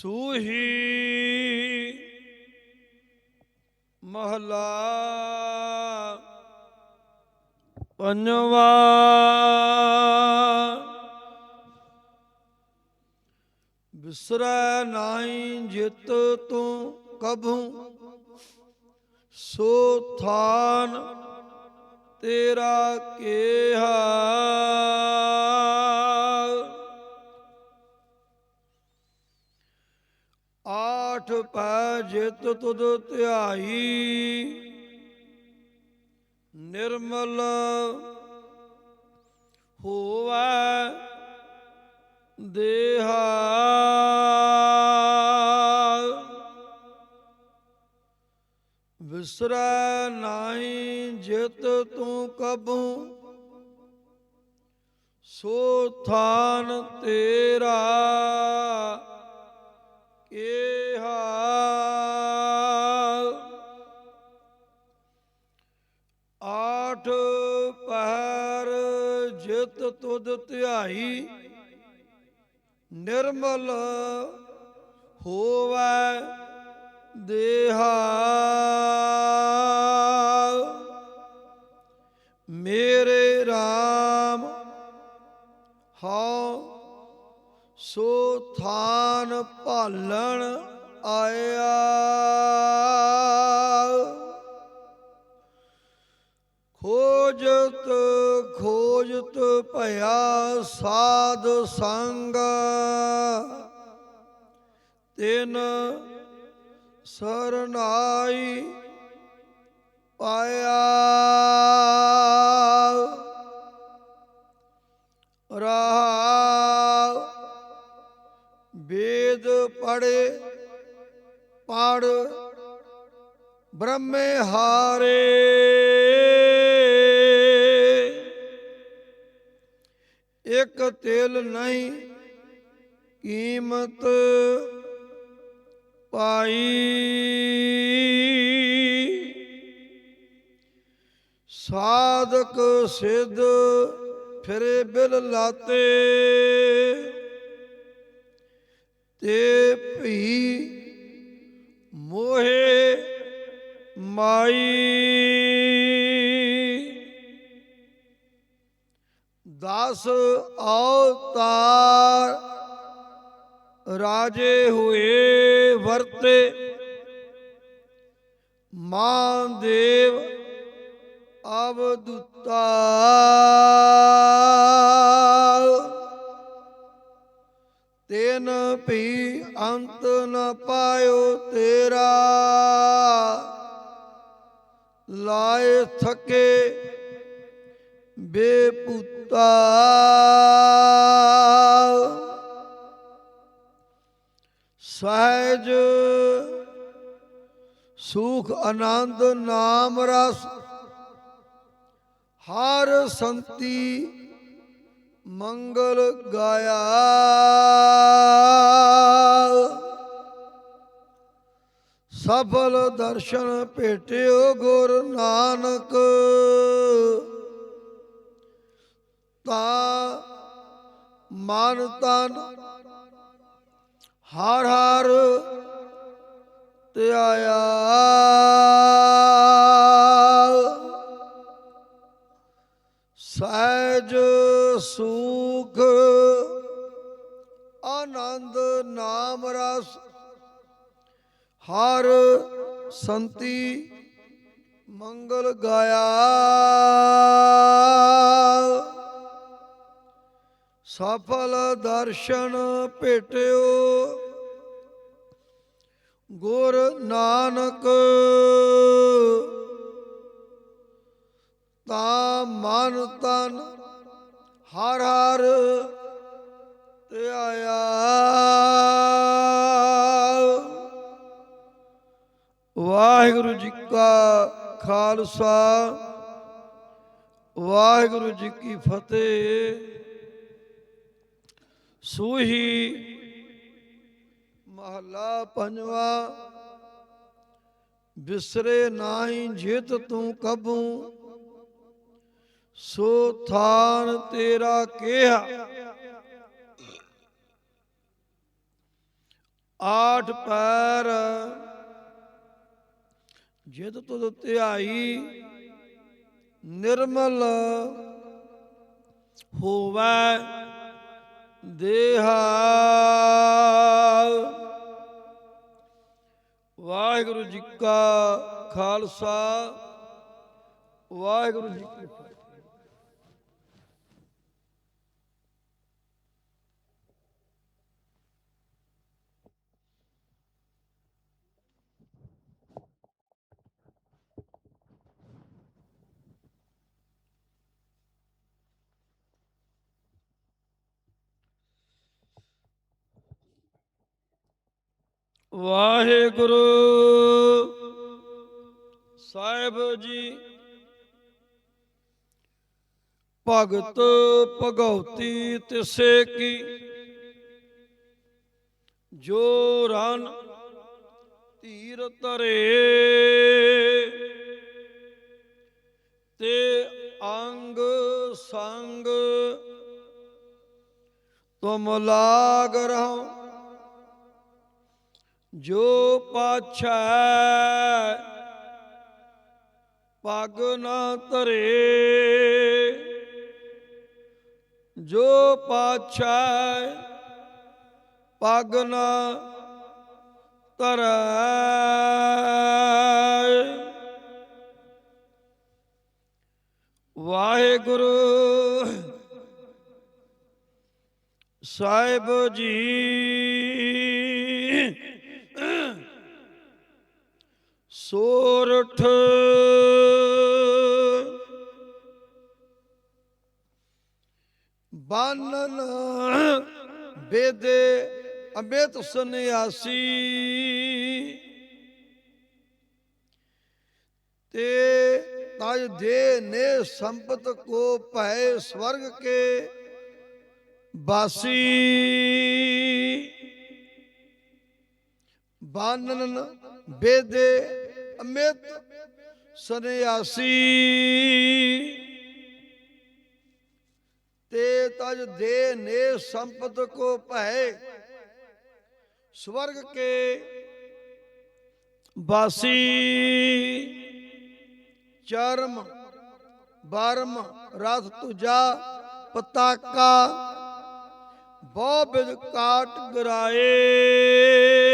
ਸੂਹੀ ਮਹਲਾ ਪੰਜਵਾ। ਬਿਸਰੈ ਨਾਹੀ ਜਿਤ ਤੂੰ ਕਭੂ ਸੋ ਥਾਨ ਤੇਰਾ ਕੇਹਾ। ਆਠ ਪੈ ਜਿਤ ਤੁਧ ਧਿਆਈ। ਨਿਰਮਲ ਹੋਵੈ ਦੇਹਾ। ਵਿਸਰੈ ਨਾਹੀ ਜਿਤ ਤੂੰ ਕਬੂ। ਸੋ ਥਾਨ ਤੇਰਾ। ਤੁਧ ਧਿਆਈ ਨਿਰਮਲ ਹੋਵੈ ਦੇਹਾ। ਮੇਰੇ RAM ਹਉ ਸੋ ਥਾਨ ਭਾਲਣ ਆਇਆ। ਖੋਜਤ ਖੋਜਤ ਭਇਆ ਸਾਧ ਸੰਗ। ਤਿਨ ਸਰਨਾਈ ਪਾਇਆ। ਰਹਾ ਵੇਦ ਪੜੇ ਪੜ ਬ੍ਰਹਮੇ ਹਾਰੇ। ਤਿਲ ਨਹੀਂ ਕੀਮਤ ਪਾਈ। ਸਾਧਕ ਸਿੱਧ ਫਿਰੇ ਬਿਲ ਲਾਤੇ ਤੇ ਭੀ ਮੋਹੇ ਮਾਈ। ਰਾਜੇ ਹੋਏ ਵਰਤੇ ਮਾਂ ਦੇਵ ਅਵਦੁੱਤਾ ਤੈਨ ਭੀ ਅੰਤ ਨ ਪਾਇਓ ਤੇਰਾ, ਲਾਏ ਥਕੇ ਬੇਪੁੱਤਾ। ਸਹਿਜ, ਸੁਖ, ਆਨੰਦ, ਨਾਮ, ਰਸ, ਹਰ ਸੰਤੀ ਮੰਗਲ ਗਾਇਆ। ਸਫਲ ਦਰਸ਼ਨ ਭੇਟਿਓ ਗੁਰ ਨਾਨਕ, ਤਾ ਮਨ ਤਨ ਹਰ ਹਰ ਧਿਆਇਆ ਸਹਿਜ ਸੁਖ ਆਨੰਦ ਨਾਮ ਰਸ ਹਰ ਸੰਤੀ ਮੰਗਲ ਗਾਇਆ। ਸਫਲ ਦਰਸ਼ਨ ਭੇਟਿਓ। ਗੁਰ ਨਾਨਕ, ਤਾ ਮਨ ਤਨ ਹਰ ਹਰ ਧਿਆਇਆ। ਵਾਹਿਗੁਰੂ ਜੀ ਕਾ ਖਾਲਸਾ, ਵਾਹਿਗੁਰੂ ਜੀ ਕੀ ਫਤਿਹ। ਸੂਹੀ ਮਹਲਾ ਪੰਜਵਾ, ਬਿਸਰੇ ਨਾਹੀ ਜਿਤ ਤੂੰ ਕਬੂ ਸੋ ਥਾਨ ਤੇਰਾ ਕਿਹਾ। ਆਠ ਪੈਰ ਜਿਤ ਤੁਧ ਧਿਆਈ, ਨਿਰਮਲ ਹੋਵੈ। ਦੇਹਾ ਵਾਹਿਗੁਰੂ ਜੀ ਕਾ ਖਾਲਸਾ। ਵਾਹਿਗੁਰੂ ਜੀ ਕੀ ਵਾਹਿਗੁਰੂ। ਸਾਹਿਬ ਜੀ, ਭਗਤ ਭਗਉਤੀ ਤਿਸੇ ਕੀ, ਜੋ ਰਨ ਧੀਰ ਧਰੇ। ਤੇ ਅੰਗ ਸੰਗ ਤੁਮ ਲਾਗ ਰਹੋ ਜੋ ਪਾਛੈ ਪਗ ਨਾ ਧਰੇ। ਜੋ ਪਾਛੈ ਪਗ ਨਾ ਧਰੈ। ਵਾਹਿਗੁਰੂ ਸਾਹਿਬ ਜੀ। ਸੋਰਠ ਬਾਨਨ ਬੇਦੇ ਅਮਿਤ ਸੰਨਿਆਸੀ। ਤੇ ਤਜ ਦੇ ਨੇ ਸੰਪਤ ਕੋ ਭੈ ਸਵਰਗ ਕੇ ਬਾਸੀ। ਬਾਨਨ ਬੇਦੇ ਅਮਿਤ ਸੰਨਿਆਸੀ। ਤੇ ਤਜ ਦੇ ਨੇ ਸੰਪਤ ਕੋ ਭੈ ਸਵਰਗ ਕੇ ਬਾਸੀ ਚਰਮ ਬਰਮ ਰਥ ਤੁਜਾ ਪਤਾਕਾ। ਬਹੁ ਬਿਦ ਕਾਟ ਗਰਾਏ।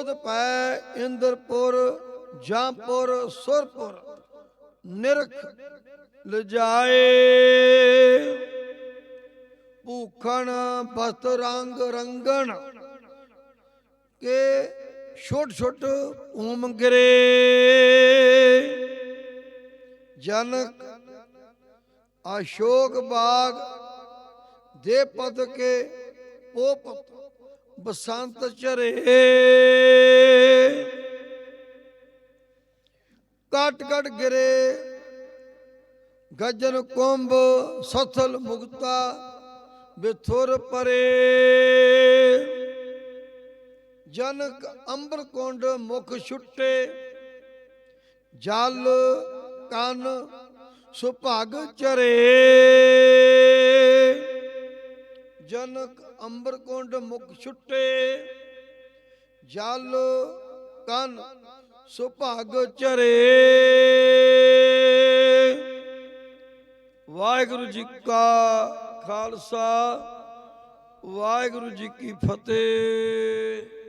ਸੋਧ ਪੈ ਇੰਦਰਪੁਰ ਜਾਂਪੁਰ ਸੁਰਪੁਰ, ਨਿਰਖ ਲਜਾਏ। ਭੂਖਣ ਬਸਤ ਰੰਗ ਰੰਗਣ ਕੇ ਛੋਟ ਛੋਟ ਓਮ ਗਰੇ। ਜਨਕ ਅਸ਼ੋਕ ਬਾਗ ਦੇ ਪਦ ਕੇ ਪੋਪਤ ਬਸੰਤ ਚਰੇ। ਕਟ ਕਟ ਗਿਰੇ। ਗਜਨ ਕੁੰਭ ਸਥਲ ਮੁਕਤਾ ਬਿਥੁਰ ਪਰੇ। ਜਨਕ ਅੰਬਰ ਕੁੰਡ ਮੁਖ ਛੁੱਟੇ। ਜਲ ਕਨ ਸੁਭਾਗ ਚਰੇ। ਜਨਕ ਅੰਬਰ ਕੁੰਡ ਮੁਖ ਛੁੱਟੇ, ਜਲ ਕਨ ਸੁਭਾਗ ਚਰੇ। ਵਾਹਿਗੁਰੂ ਜੀ ਕਾ ਖਾਲਸਾ, ਵਾਹਿਗੁਰੂ ਜੀ ਕੀ ਫਤਿਹ।